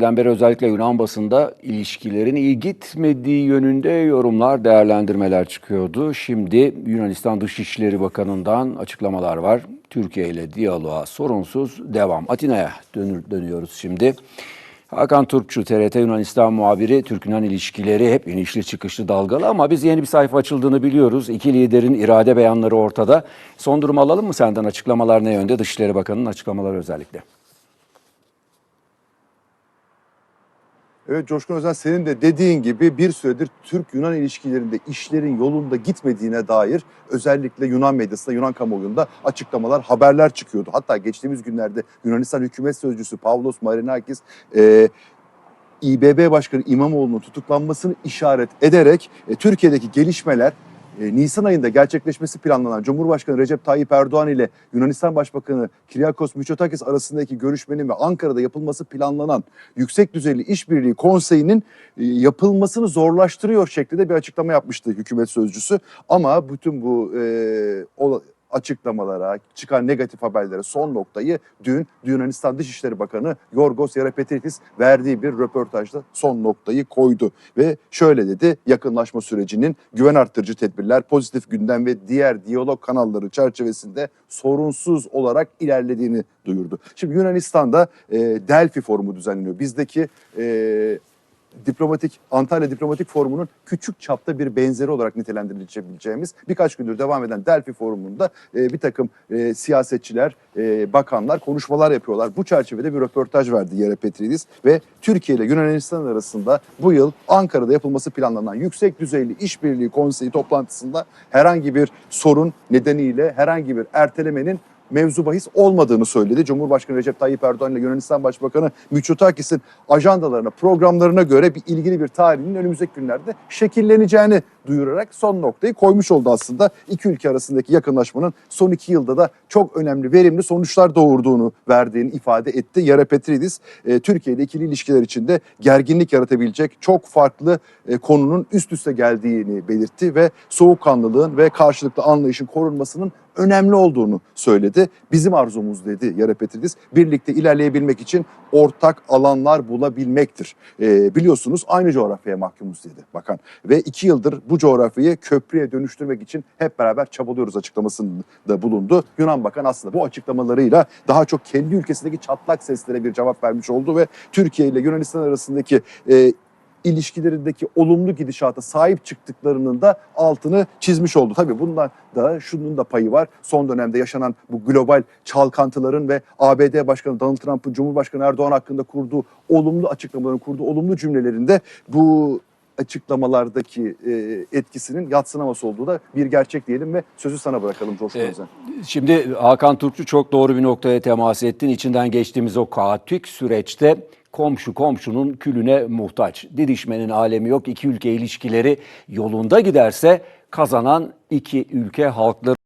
Beri özellikle Yunan basında ilişkilerin iyi gitmediği yönünde yorumlar, değerlendirmeler çıkıyordu. Şimdi Yunanistan Dışişleri Bakanı'ndan açıklamalar var. Türkiye ile diyaloğa sorunsuz devam. Atina'ya dönür, dönüyoruz şimdi. Hakan Turkçu, TRT Yunanistan muhabiri, Türk-Yunan ilişkileri hep inişli çıkışlı dalgalı ama biz yeni bir sayfa açıldığını biliyoruz. İki liderin irade beyanları ortada. Son durum alalım mı senden? Açıklamalar ne yönde? Dışişleri Bakanı'nın açıklamaları özellikle. Evet Coşkun Özen senin de dediğin gibi bir süredir Türk-Yunan ilişkilerinde işlerin yolunda gitmediğine dair özellikle Yunan medyasında, Yunan kamuoyunda açıklamalar, haberler çıkıyordu. Hatta geçtiğimiz günlerde Yunanistan hükümet sözcüsü Pavlos Marinakis e, İBB Başkanı İmamoğlu'nun tutuklanmasını işaret ederek e, Türkiye'deki gelişmeler e, Nisan ayında gerçekleşmesi planlanan Cumhurbaşkanı Recep Tayyip Erdoğan ile Yunanistan Başbakanı Kyriakos Mitsotakis arasındaki görüşmenin ve Ankara'da yapılması planlanan yüksek düzeyli işbirliği konseyinin e, yapılmasını zorlaştırıyor şeklinde bir açıklama yapmıştı hükümet sözcüsü. Ama bütün bu e, açıklamalara, çıkan negatif haberlere son noktayı dün Yunanistan Dışişleri Bakanı Yorgos Yerapetritis verdiği bir röportajda son noktayı koydu. Ve şöyle dedi, yakınlaşma sürecinin güven arttırıcı tedbirler, pozitif gündem ve diğer diyalog kanalları çerçevesinde sorunsuz olarak ilerlediğini duyurdu. Şimdi Yunanistan'da e, Delphi Forumu düzenleniyor. Bizdeki e, diplomatik Antalya Diplomatik Forumu'nun küçük çapta bir benzeri olarak nitelendirilebileceğimiz birkaç gündür devam eden Delphi Forumu'nda e, bir takım e, siyasetçiler, e, bakanlar konuşmalar yapıyorlar. Bu çerçevede bir röportaj verdi Yere Petridis ve Türkiye ile Yunanistan arasında bu yıl Ankara'da yapılması planlanan yüksek düzeyli işbirliği konseyi toplantısında herhangi bir sorun nedeniyle herhangi bir ertelemenin mevzu bahis olmadığını söyledi. Cumhurbaşkanı Recep Tayyip Erdoğan ile Yunanistan Başbakanı Mitsotakis'in ajandalarına, programlarına göre bir ilgili bir tarihinin önümüzdeki günlerde şekilleneceğini duyurarak son noktayı koymuş oldu aslında. İki ülke arasındaki yakınlaşmanın son iki yılda da çok önemli, verimli sonuçlar doğurduğunu verdiğini ifade etti. Yara Petridis, e, Türkiye'de ikili ilişkiler içinde gerginlik yaratabilecek çok farklı e, konunun üst üste geldiğini belirtti ve soğukkanlılığın ve karşılıklı anlayışın korunmasının önemli olduğunu söyledi. Bizim arzumuz dedi Yara Petridis, birlikte ilerleyebilmek için ortak alanlar bulabilmektir. E, biliyorsunuz aynı coğrafyaya mahkumuz dedi bakan. Ve iki yıldır bu coğrafyayı köprüye dönüştürmek için hep beraber çabalıyoruz açıklamasında bulundu. Yunan Bakan aslında bu açıklamalarıyla daha çok kendi ülkesindeki çatlak seslere bir cevap vermiş oldu ve Türkiye ile Yunanistan arasındaki e, ilişkilerindeki olumlu gidişata sahip çıktıklarının da altını çizmiş oldu. Tabii bundan da şunun da payı var. Son dönemde yaşanan bu global çalkantıların ve ABD Başkanı Donald Trump'ın Cumhurbaşkanı Erdoğan hakkında kurduğu olumlu açıklamaların, kurduğu olumlu cümlelerinde bu açıklamalardaki e, etkisinin yatsınaması olduğu da bir gerçek diyelim ve sözü sana bırakalım Coşkun Ee, Özen. Şimdi Hakan Turkçu çok doğru bir noktaya temas ettin. İçinden geçtiğimiz o kaotik süreçte komşu komşunun külüne muhtaç. Didişmenin alemi yok. İki ülke ilişkileri yolunda giderse kazanan iki ülke halkları